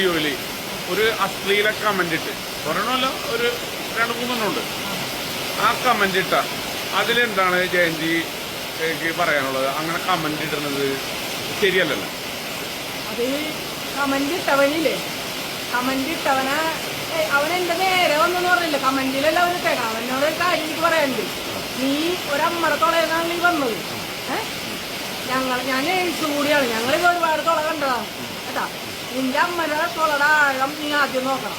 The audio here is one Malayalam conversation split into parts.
വീഡിയോയിൽ ഒരു അശ്ലീല കമന്റ് ഇട്ട്. ഒരെണ്ണമല്ല ഒരു രണ്ട് മൂന്നെണ്ണം ഉണ്ട്. ആ കമന്റ് ഇട്ട അതിലെന്താണ് ജയന്തി പറയാനുള്ളത്? അങ്ങനെ കമന്റ് ഇടുന്നത് ശരിയല്ലല്ലോ. അത് ഇട്ടവനില്ലേ? കമന്റ് ഇട്ടവനെ അവനെന്റെ നേരെ വന്നെന്ന് പറഞ്ഞില്ല? കമന്റിലല്ല അവന് ഇട്ടേക്കണം അവനോട് കാര്യം പറയാനുണ്ട്. നീ ഒരമ്മടെ തൊളയെന്നാണ് നീ വന്നത്. ഏഹ് ഞങ്ങൾ ഞാൻ എഴുത്തു കൂടിയാണ്. ഞങ്ങളിത് ഒരുപാട് തുള കണ്ടതാണ് കേട്ടാ? നിന്റെ അമ്മയുടെ തുളയുടെ ആഴം നീ ആദ്യം നോക്കണം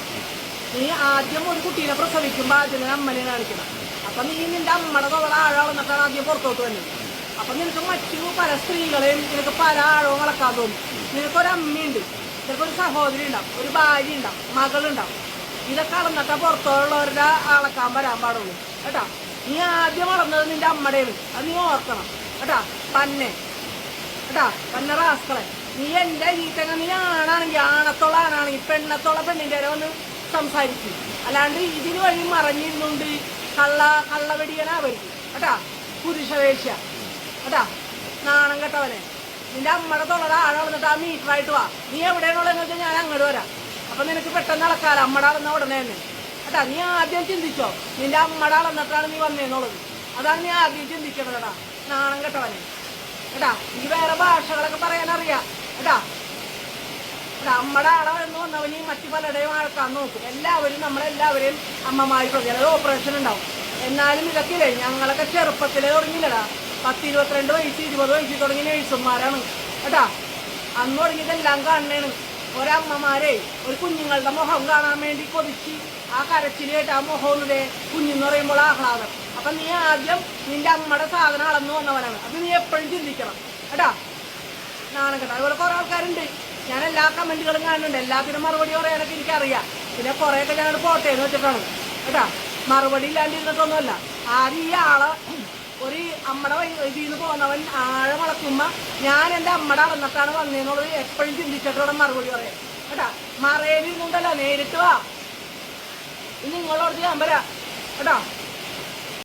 നീ ആദ്യം ഒരു കുട്ടീനെ പ്രസവിക്കുമ്പോൾ ആദ്യം അമ്മനെ കാണിക്കണം അപ്പൊ നീ നിന്റെ അമ്മയുടെ തുളയുടെ ആഴം എന്നിട്ടാണ് ആദ്യം പുറത്തോട്ട് വന്നത് അപ്പൊ നിനക്ക് മറ്റു പല സ്ത്രീകളെയും നിനക്ക് പല ആഴവും അളക്കാൻ തോന്നും നിനക്കൊരമ്മയുണ്ട് നിനക്കൊരു സഹോദരി ഉണ്ടാവും ഒരു ഭാര്യ ഉണ്ടാവും മകളുണ്ടാവും ഇതൊക്കെ അളന്നിട്ടാ പുറത്തുള്ളവരുടെ അളക്കാൻ വരാൻ പാടുള്ളൂ കേട്ടാ നീ ആദ്യം വളർന്നത് നിന്റെ അമ്മയുടെയാണ് അത് നീ ഓർക്കണം കേട്ടാ പന്നെ കേട്ടാ പന്ന നീ എന്റെ ഈറ്റങ്ങ നീ ആണാണെങ്കിൽ ആണത്തോളം ആണാണെങ്കിൽ പെണ്ണത്തോളം പെണ്ണിന്റെ വരെ ഒന്ന് സംസാരിക്കും. അല്ലാണ്ട് ഇതിന് വഴി മറഞ്ഞിരുന്നുണ്ട്. കള്ള കള്ളവെടിയനാവരുത് കേട്ടാ? പുരുഷവേശ്യ. കേട്ടാ? നാണം കെട്ടവനെ. നിന്റെ അമ്മയുടെ തൊള്ളത് ആഴം വന്നിട്ട് ആ മീറ്ററായിട്ട് വാ. നീ എവിടെയാണുള്ളതെന്ന് വെച്ചാൽ ഞാൻ അങ്ങോട്ട് വരാം. അപ്പൊ നിനക്ക് പെട്ടെന്ന് അളക്കാല. അമ്മട അളന്ന ഉടനെ തന്നെ. കേട്ടാ? നീ ആദ്യം ചിന്തിച്ചോ? നിന്റെ അമ്മയുടെ അളന്നിട്ടാണ് നീ വന്നേന്നുള്ളത്. അതാണ് നീ ആദ്യം ചിന്തിക്കണതടാ നാണം കെട്ടവനെ. കേട്ടാ? നീ വേറെ ഭാഷകളൊക്കെ പറയാൻ അറിയാം നമ്മുടെ കേട്ടാ അമ്മയുടെ ആളെ എന്ന് വന്നവന് മറ്റു പലരുടെയും ആൾക്കാൻ നോക്കും. എല്ലാവരും നമ്മളെല്ലാവരെയും അമ്മമാര് പ്രതി ഓപ്പറേഷൻ ഉണ്ടാവും. എന്നാലും ഇതൊക്കെ ഞങ്ങളൊക്കെ ചെറുപ്പത്തിലേ തുടങ്ങിയില്ലടാ. പത്ത് ഇരുപത്തിരണ്ട് വയസ്സ് ഇരുപത് വയസ്സിൽ തുടങ്ങിയ നേഴ്സുമാരാണ് കേട്ടാ അന്ന് തുടങ്ങിയതെല്ലാം കാണണേണ് ഒരമ്മമാരെ ഒരു കുഞ്ഞുങ്ങളുടെ മുഖം കാണാൻ വേണ്ടി കൊതിച്ച് ആ കരച്ചിലേട്ട് ആ മുഖം കുഞ്ഞെന്ന് പറയുമ്പോൾ ആഹ്ലാദം. അപ്പം നീ ആദ്യം നിന്റെ അമ്മയുടെ സാധനം അളന്നു വന്നവനാണ്. അത് നീ എപ്പോഴും ചിന്തിക്കണം. കേട്ടാ നാണം കേട്ടോ അതുപോലെ കുറെ ആൾക്കാരുണ്ട്. ഞാൻ എല്ലാ കമന്റുകളും കാണുന്നുണ്ട്. എല്ലാത്തിനും മറുപടി പറയാനൊക്കെ എനിക്കറിയാം. പിന്നെ കുറേയൊക്കെ ഞാൻ പോട്ടെ എന്ന് വെച്ചിട്ടാണ്. കേട്ടാ? മറുപടി ഇല്ലാണ്ടിരുന്നിട്ടൊന്നുമല്ല. ആദ്യം ഈ ആൾ ഒരു അമ്മയുടെ ഇതിന്ന് നിന്ന് പോകുന്നവൻ ആഴം വളർത്തുമ്പോ ഞാൻ എന്റെ അമ്മയുടെ അളന്നിട്ടാണ് വന്നതെന്നുള്ളത് എപ്പോഴും ചിന്തിച്ചിട്ടോടെ മറുപടി പറയാം കേട്ടാ? മറയിലിരുന്നുണ്ടല്ലോ നേരിട്ട് വാ. നിങ്ങളോട് ഞാൻ വരാം. കേട്ടോ?